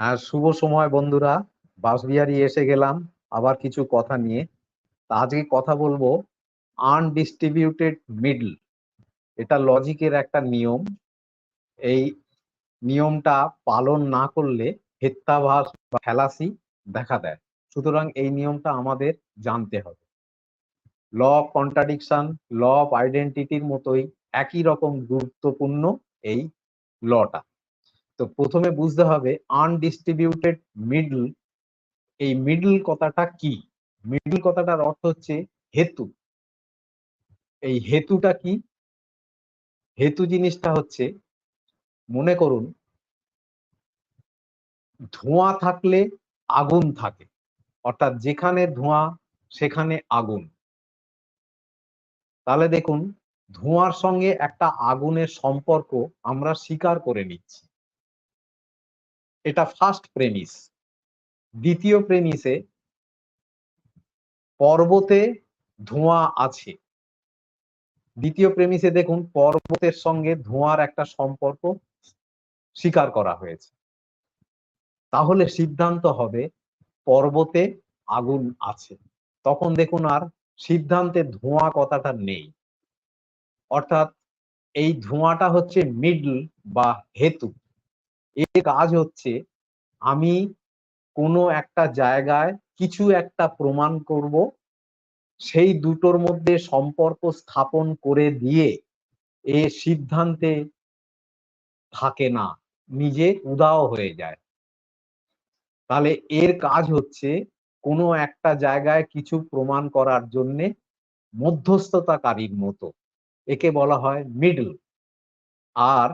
হ্যাঁ শুভ সময়, বন্ধুরা। বাসবিহারি এসে গেলাম আবার কিছু কথা নিয়ে। তা আজকে কথা বলব আনডিস্ট্রিবিউটেড মিডল এটা লজিকের একটা নিয়ম। এই নিয়মটা পালন না করলে হেত্তাভাস বা ফ্যালাসি দেখা দেয়। সুতরাং এই নিয়মটা আমাদের জানতে হবে। Law of contradiction, law of আইডেন্টিটির মতোই একই রকম গুরুত্বপূর্ণ এই লটা। তো প্রথমে বুঝতে হবে আনডিস্ট্রিবিউটেড মিডল এই মিডল কথাটা কি? মিডল কথাটার অর্থ হচ্ছে হেতু। এই হেতুটা কি? হেতু জিনিসটা হচ্ছে, মনে করুন, ধোঁয়া থাকলে আগুন থাকে। অর্থাৎ যেখানে ধোঁয়া, সেখানে আগুন। তাহলে দেখুন, ধোঁয়ার সঙ্গে একটা আগুনের সম্পর্ক আমরা স্বীকার করে নিচ্ছি। এটা ফার্স্ট প্রেমিস দ্বিতীয় প্রেমিসে পর্বতে ধোঁয়া আছে। দ্বিতীয় প্রেমিসে দেখুন, পর্বতের সঙ্গে ধোঁয়ার একটা সম্পর্ক স্বীকার করা হয়েছে। তাহলে সিদ্ধান্ত হবে, পর্বতে আগুন আছে। তখন দেখুন আর সিদ্ধান্তে ধোঁয়া কথাটা নেই। অর্থাৎ এই ধোঁয়াটা হচ্ছে মিডল বা হেতু। এর কাজ হচ্ছে, আমি কোনো একটা জায়গায় কিছু একটা প্রমাণ করব, সেই দুটোর মধ্যে সম্পর্ক স্থাপন করে দিয়ে এ সিদ্ধান্তে থাকে না, নিজে উদাও হয়ে যায়। তাহলে এর কাজ হচ্ছে কোনো একটা জায়গায় কিছু প্রমাণ করার জন্যে মধ্যস্থতাকারীর মতো, একে বলা হয় মিডল আর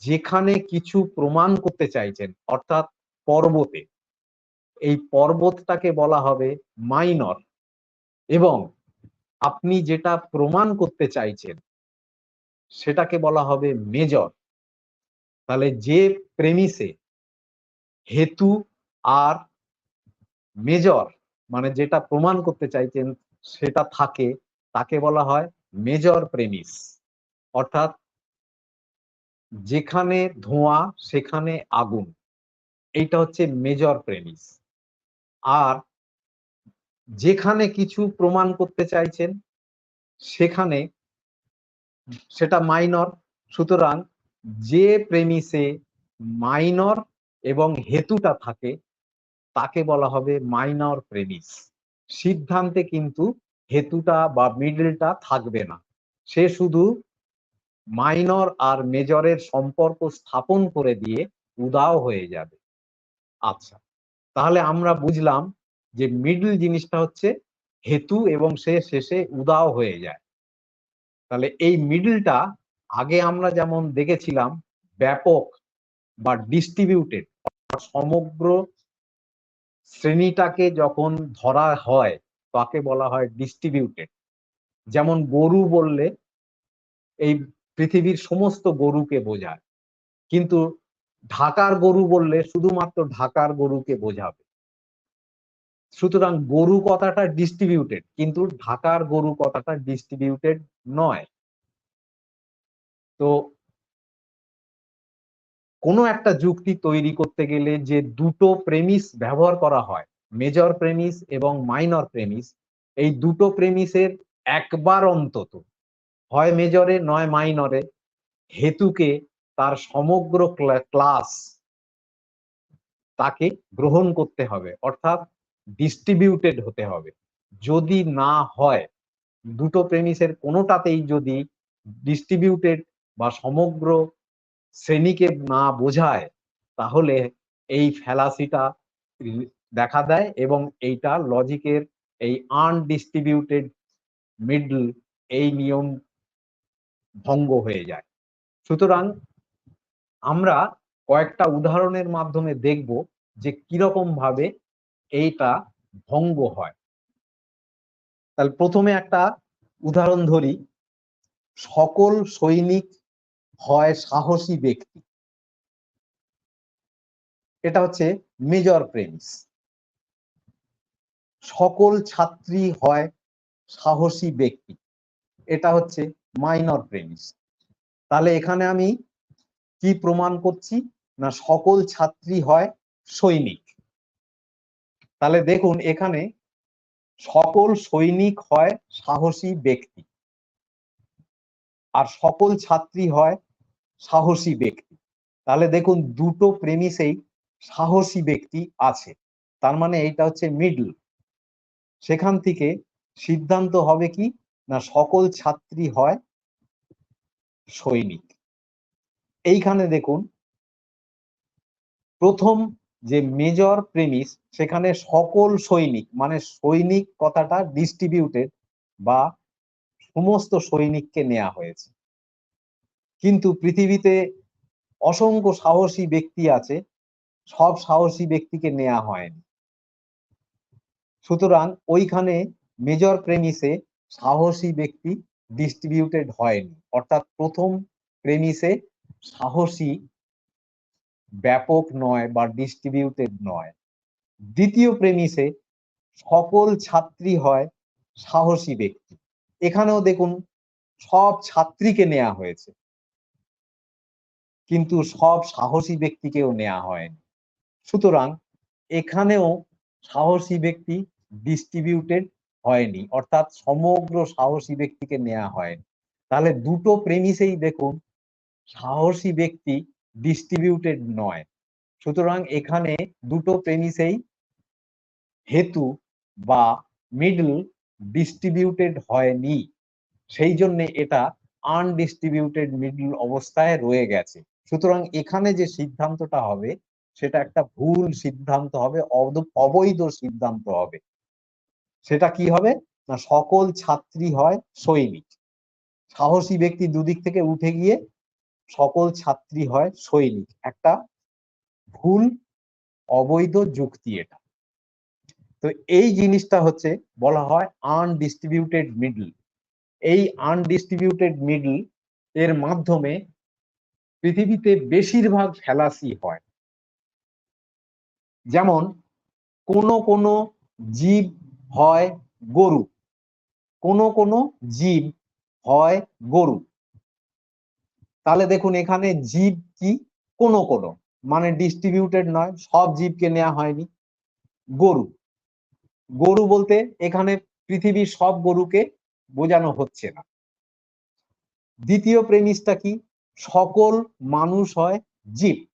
যেখানে কিছু প্রমাণ করতে চাইছেন, অর্থাৎ পর্বতে। এই পর্বতটাকে বলা হবে মাইনর। এবং আপনি যেটা প্রমাণ করতে চাইছেন, সেটাকে বলা হবে মেজর। তাহলে যে প্রেমিসে হেতু আর মেজর মানে যেটা প্রমাণ করতে চাইছেন, সেটা থাকে, তাকে বলা হয় মেজর প্রেমিস। অর্থাৎ যেখানে ধোঁয়া, সেখানে আগুন। এইটা হচ্ছে মেজর প্রেমিস আর যেখানে কিছু প্রমাণ করতে চাইছেন, সেখানে সেটা মাইনর সুতরাং যে প্রেমিসে মাইনর এবং হেতুটা থাকে, তাকে বলা হবে মাইনর প্রেমিস সিদ্ধান্তে কিন্তু হেতুটা বা মিডলটা থাকবে না। সে শুধু মাইনর আর মেজরের সম্পর্ক স্থাপন করে দিয়ে উদাও হয়ে যাবে। আচ্ছা তাহলে আমরা বুঝলাম যে মিডল জিনিসটা হচ্ছে হেতু এবং সে শেষে উদাও হয়ে যায়। তাহলে এই মিডলটা আগে আমরা যেমন দেখেছিলাম ব্যাপক বা ডিস্ট্রিবিউটেড সমগ্র শ্রেণীটাকে যখন ধরা হয় তাকে বলা হয় ডিস্ট্রিবিউটেড যেমন গরু বললে এই পৃথিবীর সমস্ত গরুকে বোঝায়। কিন্তু ঢাকার গরু বললে শুধুমাত্র ঢাকার গরুকে বোঝাবে। সুতরাং গরু কথাটা ডিস্ট্রিবিউটেড কিন্তু ঢাকার গরু কথাটা ডিস্ট্রিবিউটেড নয়। তো কোনো একটা যুক্তি তৈরি করতে গেলে যে দুটো প্রেমিস ব্যবহার করা হয় মেজর প্রেমিস এবং মাইনর প্রেমিস এই দুটো প্রেমিসের একবার অন্তত হয় মেজরে, নয় মাইনরে, হেতুকে তার সমগ্র ক্লাস তাকে গ্রহণ করতে হবে, অর্থাৎ ডিস্ট্রিবিউটেড হতে হবে। যদি না হয়, দুটো প্রেমিসের কোনোটাতেই যদি ডিস্ট্রিবিউটেড বা সমগ্র শ্রেণীকে না বোঝায়, তাহলে এই ফ্যালাসিটা দেখা দেয় এবং এইটা লজিকের এই আনডিস্ট্রিবিউটেড মিডল এই নিয়ম ভঙ্গ হয়ে যায়। সুতরাং আমরা কয়েকটা উদাহরণের মাধ্যমে দেখব যে কীরকম ভাবে এইটা ভঙ্গ হয়। তাহলে প্রথমে একটা উদাহরণ ধরি। সকল সৈনিক হয় সাহসী ব্যক্তি। এটা হচ্ছে মেজর প্রেমিস। সকল ছাত্রী হয় সাহসী ব্যক্তি। এটা হচ্ছে মাইনর প্রেমিস তাহলে এখানে আমি কি প্রমাণ করছি? না সকল ছাত্রী হয় সৈনিক। তাহলে দেখুন এখানে সকল সৈনিক হয় সাহসী ব্যক্তি। আর সকল ছাত্রী হয় সাহসী ব্যক্তি। তাহলে দেখুন দুটো প্রেমিসেই সাহসী ব্যক্তি আছে। তার মানে এইটা হচ্ছে মিডল সেখান থেকে সিদ্ধান্ত হবে কি? না সকল ছাত্রী হয় সৈনিক। এইখানে দেখুন, প্রথম যে মেজর প্রেমিস, সেখানে সকল সৈনিক মানে সৈনিক কথাটা ডিস্ট্রিবিউটেড বা সমস্ত সৈনিককে নেওয়া হয়েছে। কিন্তু পৃথিবীতে অসংখ্য সাহসী ব্যক্তি আছে, সব সাহসী ব্যক্তিকে নেওয়া হয়নি। সুতরাং ওইখানে মেজর প্রেমিসে সাহসী ব্যক্তি ডিস্ট্রিবিউটেড হয়নি। অর্থাৎ প্রথম প্রেমিসে সাহসী ব্যাপক নয় বা ডিস্ট্রিবিউটেড নয়। দ্বিতীয় প্রেমিসে সকল ছাত্রী হয় সাহসী ব্যক্তি। এখানেও দেখুন, সব ছাত্রীকে নেওয়া হয়েছে। কিন্তু সব সাহসী ব্যক্তিকেও নেওয়া হয়নি। সুতরাং এখানেও সাহসী ব্যক্তি ডিস্ট্রিবিউটেড হয়নি। অর্থাৎ সমগ্র সাহসী ব্যক্তিকে নেওয়া হয়নি। তাহলে দুটো প্রেমিসেই দেখুন, সাহসী ব্যক্তি ডিস্ট্রিবিউটেড নয়। সুতরাং এখানে দুটো প্রেমিসেই হেতু বা মিডল ডিস্ট্রিবিউটেড হয়নি। সেই জন্য এটা আনডিস্ট্রিবিউটেড মিডল অবস্থায় রয়ে গেছে। সুতরাং এখানে যে সিদ্ধান্তটা হবে, সেটা একটা ভুল সিদ্ধান্ত হবে অবৈধ সিদ্ধান্ত হবে। সেটা কি হবে? না, সকল ছাত্রী হয় সৈনিক। সাহসী ব্যক্তি দুদিক থেকে উঠে গিয়ে সকল ছাত্রী হয় সৈনিক। একটা ভুল, অবৈধ যুক্তি এটা। তো এই জিনিসটা হচ্ছে বলা হয় আনডিস্ট্রিবিউটেড মিডল এই আনডিস্ট্রিবিউটেড মিডল এর মাধ্যমে পৃথিবীতে বেশিরভাগ ফ্যালাসি হয়। যেমন কোন কোন জীব হয় গরু। কোন কোন জীব হয় গরু। তাহলে দেখুন, এখানে জীব কি? কোন কোন। মানে ডিস্ট্রিবিউটেড নয়, সব জীবকে নেওয়া হয়নি। গরু। গরু বলতে এখানে পৃথিবীর সব গরুকে বোঝানো হচ্ছে না। দ্বিতীয় প্রেমিসটা কি? সকল মানুষ হয় জীব।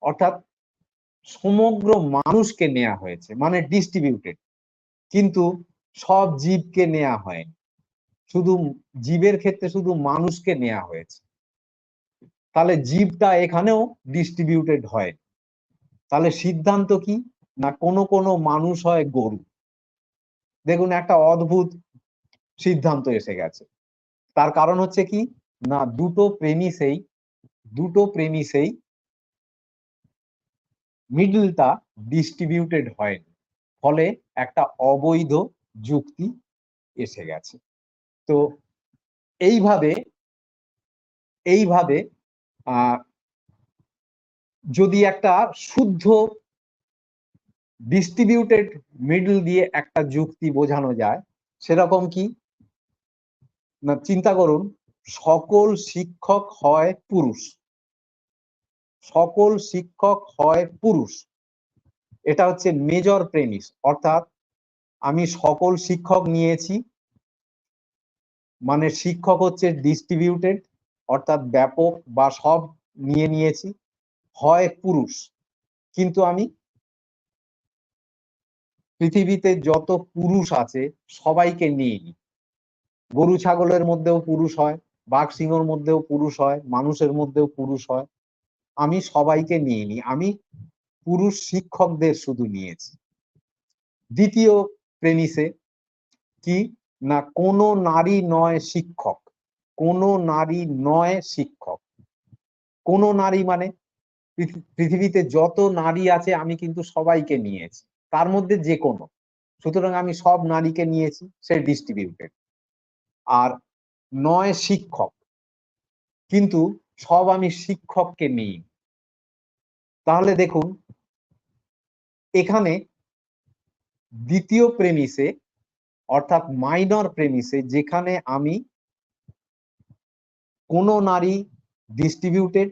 অর্থাৎ সমগ্র মানুষকে নেওয়া হয়েছে মানে ডিস্ট্রিবিউটেড কিন্তু সব জীবকে নেওয়া হয়নি। শুধু জীবের ক্ষেত্রে শুধু মানুষকে নেওয়া হয়েছে। তাহলে জীবটা এখানেও ডিস্ট্রিবিউটেড হয়। তাহলে সিদ্ধান্ত কি? না কোনো কোনো মানুষ হয় গরু? দেখুন, একটা অদ্ভুত সিদ্ধান্ত এসে গেছে। তার কারণ হচ্ছে কি? না, দুটো প্রেমিসেই দুটো প্রেমিসেই মিডলটা ডিস্ট্রিবিউটেড হয়নি। ফলে একটা অবৈধ যুক্তি এসে গেছে। তো এইভাবে এইভাবে যদি একটা শুদ্ধ ডিস্ট্রিবিউটেড মিডল দিয়ে একটা যুক্তি বোঝানো যায়, সেরকম কি? না, চিন্তা করুন, সকল শিক্ষক হয় পুরুষ। সকল শিক্ষক হয় পুরুষ। এটা হচ্ছে মেজর প্রেমিস অর্থাৎ আমি সকল শিক্ষক নিয়েছি মানে শিক্ষক হচ্ছে ডিস্ট্রিবিউটেড অর্থাৎ ব্যাপক বা সব নিয়ে নিয়েছি, হয় পুরুষ। কিন্তু আমি পৃথিবীতে যত পুরুষ আছে, সবাইকে নিয়ে নিই গরু, ছাগলের মধ্যেও পুরুষ হয়, বাঘ, সিংহর মধ্যেও পুরুষ হয়, মানুষের মধ্যেও পুরুষ হয়। আমি সবাইকে নিইনি, আমি পুরুষ শিক্ষকদের শুধু নিয়েছি। দ্বিতীয় প্রেমিসে কি? না, কোনো নারী নয় শিক্ষক, কোনো নারী নয় শিক্ষক। কোনো নারী মানে পৃথিবীতে যত নারী আছে, আমি কিন্তু সবাইকে নিয়েছি, তার মধ্যে যে কোনো সুতরাং আমি সব নারীকে নিয়েছি, সে ডিস্ট্রিবিউটেড আর নয় শিক্ষক, কিন্তু সব আমি শিক্ষককে নিই তাহলে দেখুন, এখানে দ্বিতীয় প্রেমিসে অর্থাৎ মাইনর প্রেমিসে যেখানে আমি কোনো নারী ডিস্ট্রিবিউটেড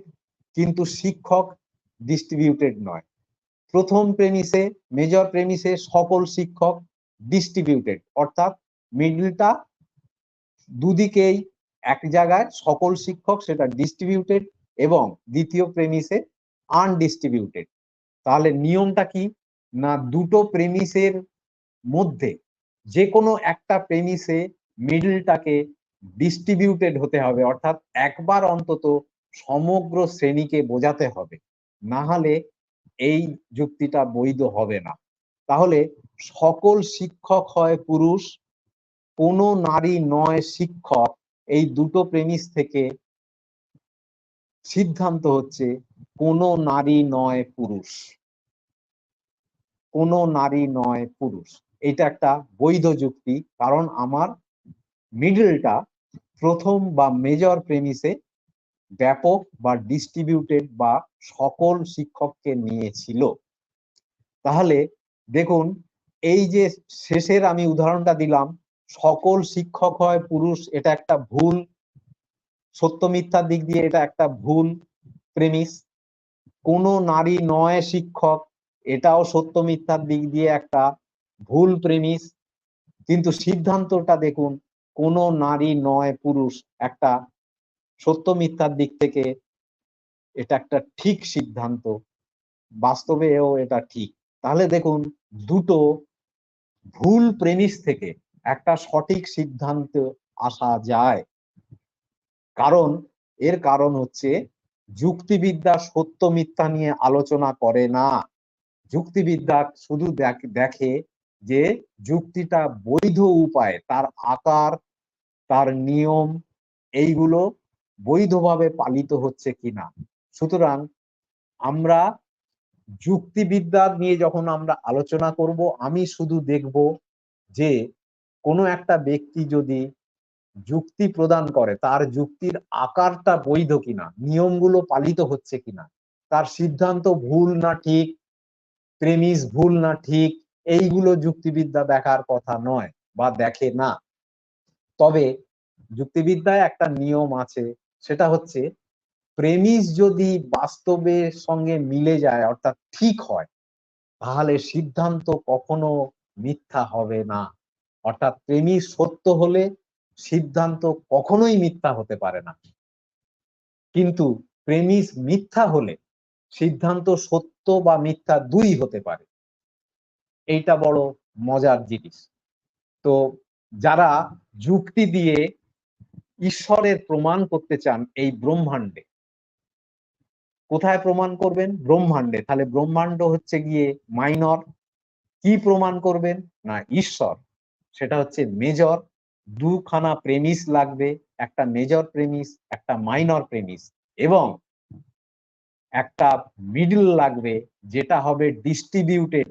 কিন্তু শিক্ষক ডিস্ট্রিবিউটেড নয়। প্রথম প্রেমিসে মেজর প্রেমিসে সকল শিক্ষক ডিস্ট্রিবিউটেড অর্থাৎ মিডলটা দুদিকেই এক জায়গায় সকল শিক্ষক সেটা ডিস্ট্রিবিউটেড এবং দ্বিতীয় প্রেমিসে আনডিস্ট্রিবিউটেড তাহলে নিয়মটা কি? না দুটো প্রেমিসের মধ্যে যে কোনো একটা প্রেমিসে মিডলটাকে ডিস্ট্রিবিউটেড হতে হবে, অর্থাৎ একবার অন্তত সমগ্র শ্রেণীকে বোঝাতে হবে। না হলে এই যুক্তিটা বৈধ হবে না। তাহলে সকল শিক্ষক হয় পুরুষ, কোনো নারী নয় শিক্ষক, এই দুটো প্রেমিস থেকে সিদ্ধান্ত হচ্ছে কোনো নারী নয় পুরুষ। কোনো নারী নয় পুরুষ। এটা একটা বৈধ যুক্তি, কারণ আমার মিডলটা প্রথম বা মেজর প্রেমিসে ব্যাপক বা ডিস্ট্রিবিউটেড বা সকল শিক্ষককে নিয়েছিল। তাহলে দেখুন, এই যে শেষের আমি উদাহরণটা দিলাম, সকল শিক্ষক হয় পুরুষ, এটা একটা ভুল। সত্য মিথ্যার দিক দিয়ে এটা একটা ভুল প্রেমিস কোনো নারী নয় শিক্ষক, এটাও সত্য মিথ্যার দিক দিয়ে একটা ভুল প্রেমিস কিন্তু সিদ্ধান্তটা দেখুন, কোনো নারী নয় পুরুষ, একটা সত্য মিথ্যার দিক থেকে এটা একটা ঠিক সিদ্ধান্ত। বাস্তবেও এটা ঠিক। তাহলে দেখুন, দুটো ভুল প্রেমিস থেকে একটা সঠিক সিদ্ধান্ত আসা যায়। কারণ, এর কারণ হচ্ছে যুক্তিবিদ্যা সত্য মিথ্যা নিয়ে আলোচনা করে না। যুক্তিবিদ্যা শুধু দেখে যে যুক্তিটা বৈধ উপায়, তার আকার, তার নিয়ম, এইগুলো বৈধভাবে পালিত হচ্ছে কিনা। সুতরাং আমরা যুক্তিবিদ্যা নিয়ে যখন আমরা আলোচনা করব, আমি শুধু দেখব যে কোনো একটা ব্যক্তি যদি যুক্তি প্রদান করে, তার যুক্তির আকারটা বৈধ কিনা, নিয়মগুলো পালিত হচ্ছে কিনা, তার সিদ্ধান্ত ভুল না ঠিক প্রেমিস ভুল না ঠিক, এইগুলো যুক্তিবিদ্যা দেখার কথা নয় বা দেখে না। তবে যুক্তিবিদ্যায় একটা নিয়ম আছে, সেটা হচ্ছে প্রেমিস যদি বাস্তবের সঙ্গে মিলে যায়, অর্থাৎ ঠিক হয়, তাহলে সিদ্ধান্ত কখনো মিথ্যা হবে না। অর্থাৎ প্রেমিস সত্য হলে সিদ্ধান্ত কখনোই মিথ্যা হতে পারে না। কিন্তু প্রেমিস মিথ্যা হলে সিদ্ধান্ত সত্য বা মিথ্যা দুই হতে পারে। এইটা বড় মজার জিনিস। তো যারা যুক্তি দিয়ে ঈশ্বরের প্রমাণ করতে চান এই ব্রহ্মাণ্ডে, কোথায় প্রমাণ করবেন? ব্রহ্মাণ্ডে। তাহলে ব্রহ্মাণ্ড হচ্ছে গিয়ে মাইনর কি প্রমাণ করবেন? না, ঈশ্বর। সেটা হচ্ছে মেজর দুখানা প্রেমিস লাগবে, একটা মেজর প্রেমিস একটা মাইনর প্রেমিস এবং একটা মিডল লাগবে যেটা হবে ডিস্ট্রিবিউটেড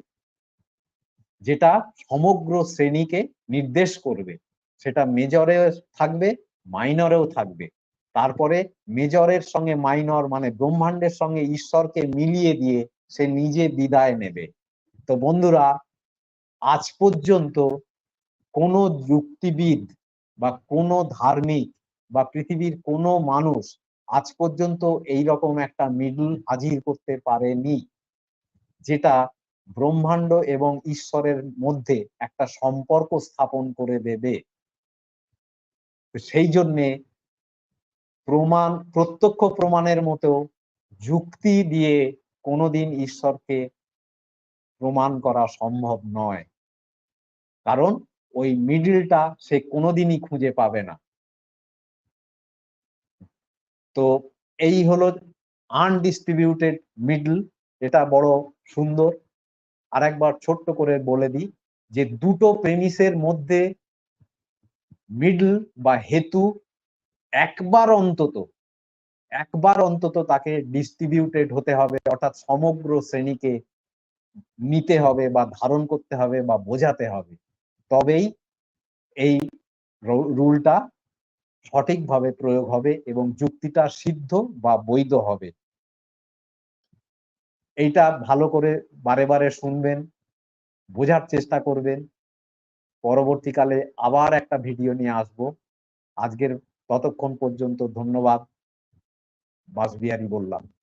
যেটা সমগ্র শ্রেণীকে নির্দেশ করবে। সেটা মেজরে থাকবে মাইনরেও থাকবে। তারপরে মেজরের সঙ্গে মাইনর মানে ব্রহ্মাণ্ডের সঙ্গে ঈশ্বরকে মিলিয়ে দিয়ে সে নিজে বিদায় নেবে। তো বন্ধুরা, আজ পর্যন্ত কোনো যুক্তিবিদ বা কোনো ধার্মিক বা পৃথিবীর কোনো মানুষ আজ পর্যন্ত এই রকম একটা মিডল হাজির করতে পারেনি, যেটা ব্রহ্মাণ্ড এবং ঈশ্বরের মধ্যে একটা সম্পর্ক স্থাপন করে দেবে। সেই জন্যে প্রমাণ, প্রত্যক্ষ প্রমাণের মতো যুক্তি দিয়ে কোনোদিন ঈশ্বরকে প্রমাণ করা সম্ভব নয়। কারণ ওই মিডিলটা সে কোনোদিনই খুঁজে পাবে না। তো এই হলো আনডিস্ট্রিবিউটেড মিডল এটা বড় সুন্দর। আরেকবার ছোট্ট করে বলে দিই যে দুটো প্রেমিসের মধ্যে মিডল বা হেতু একবার অন্তত একবার অন্তত তাকে ডিস্ট্রিবিউটেড হতে হবে, অর্থাৎ সমগ্র শ্রেণীকে নিতে হবে বা ধারণ করতে হবে বা বোঝাতে হবে। তবেই এই রুলটা সঠিকভাবে প্রয়োগ হবে এবং যুক্তিটা সিদ্ধ বা বৈধ হবে। এইটা ভালো করে বারে বারে শুনবেন, বোঝার চেষ্টা করবেন। পরবর্তীকালে আবার একটা ভিডিও নিয়ে আসব। আজকের ততক্ষণ পর্যন্ত ধন্যবাদ। বাসবিহারী বললাম।